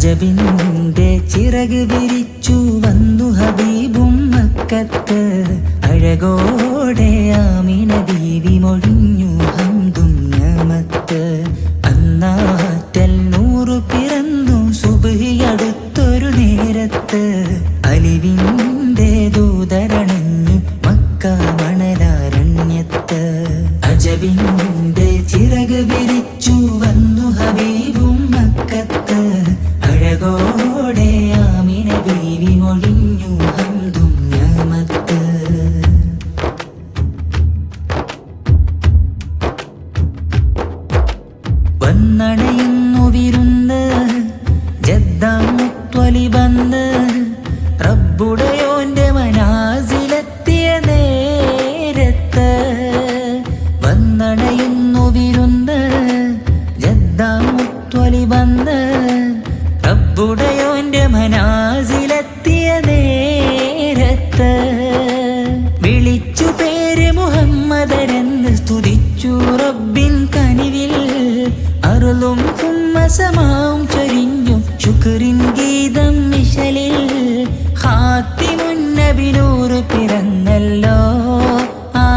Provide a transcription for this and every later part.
അജബിന്റെ ചിറക് വിരിച്ചു വന്നു ഹബീബും മക്കത്ത്. അഴകോടെ ആമിന ബീവി മൊഴിഞ്ഞു ബീവി മൊഴിഞ്ഞു ഹംദും ഞാമത്ത്. വന്നണയുന്നു വിരുന്ന് ജദ്ദാമുത്വലി ബന്ന് റബ്ബുടയോന്റെ മനാസിലെത്തിയ നേരത്ത്. വന്നണയുന്നു വിരുന്ന് ജദ്ദാമുത്വലി ബന്ന് റബ്ബുടയോന്റെ മനാസിലെത്തിയ നേരത്ത് വിളിച്ചു പേര് മുഹമ്മദരെന്ന് സ്തുതിച്ചു റബ്ബിൻ കനിവിൽ. അരുളും കുമ്മസമാവും ചൊരിഞ്ഞു ശുക്രിൻ ഗീതം മിഷലിൽ. ഹാത്തിമുന്നബിനൂറ് പിറന്നല്ലോ. ആ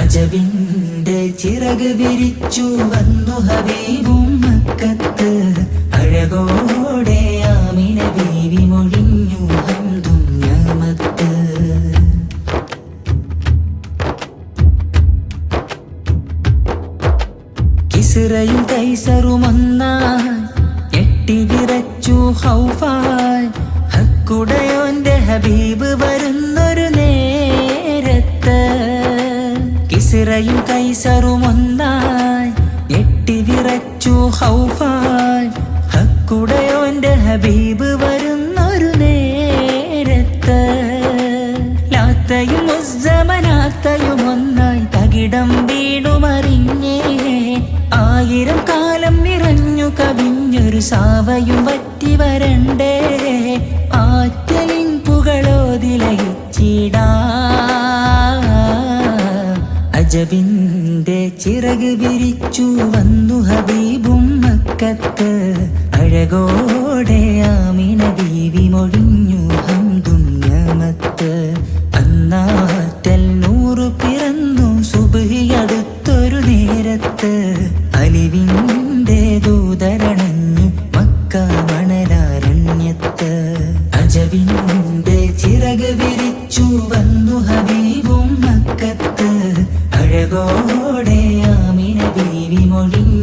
അജവിന്റെ ചിറക് വിരിച്ചു വന്നു ഹബീബും മക്കത്ത്. അഴകോടെ ആമിന ബീവി മൊഴിഞ്ഞു ഹംദും ഞാമത്ത് കിസ്റയും കൈസറും എട്ടി വിറച്ചു ഹൗഫായി. ഹക്കുടയോന്റെ ഹബീബ് വരുന്നൊരു നേരത്ത്. കിസിറയും കൈസറും ഒന്നായി എട്ടി വിറച്ചു ഹൗഫായ്. ഹക്കുടയോന്റെ ഹബീബ് വരുന്നൊരു നേരത്ത്. ലാത്തയും മുസ്സമനാത്തയും ഒന്നായി തകിടം വീണുമറിഞ്ഞേ. ആയിരം കാലം നിറഞ്ഞു കവിഞ്ഞൊരു സാവയും വറ്റി വരണ്ടേ. ആറ്റലിൻ പുകളോതിലയിച്ചിടാ അജബിന്റെ ചിറക് വിരിച്ചു വന്നു ഹബീബും മക്കത്ത്. അഴകോടെ ആമിന ബീവി മൊഴിഞ്ഞു ഹംദുഞ്ഞമത്ത് അന്നാറ്റൽ നൂറ് പിറന്നു സുബഹി അടുത്തൊരു നേരത്ത്. അലിവിന്റെ ദൂതരണഞ്ഞു മക്ക മണലാരണ്യത്ത്. അജവിന്റെ ചിറക് വിരിച്ചു വന്നു ഹബീബും മക്കത്ത്. അഴകോടെ ആമിന ബീവി മൊഴിഞ്ഞു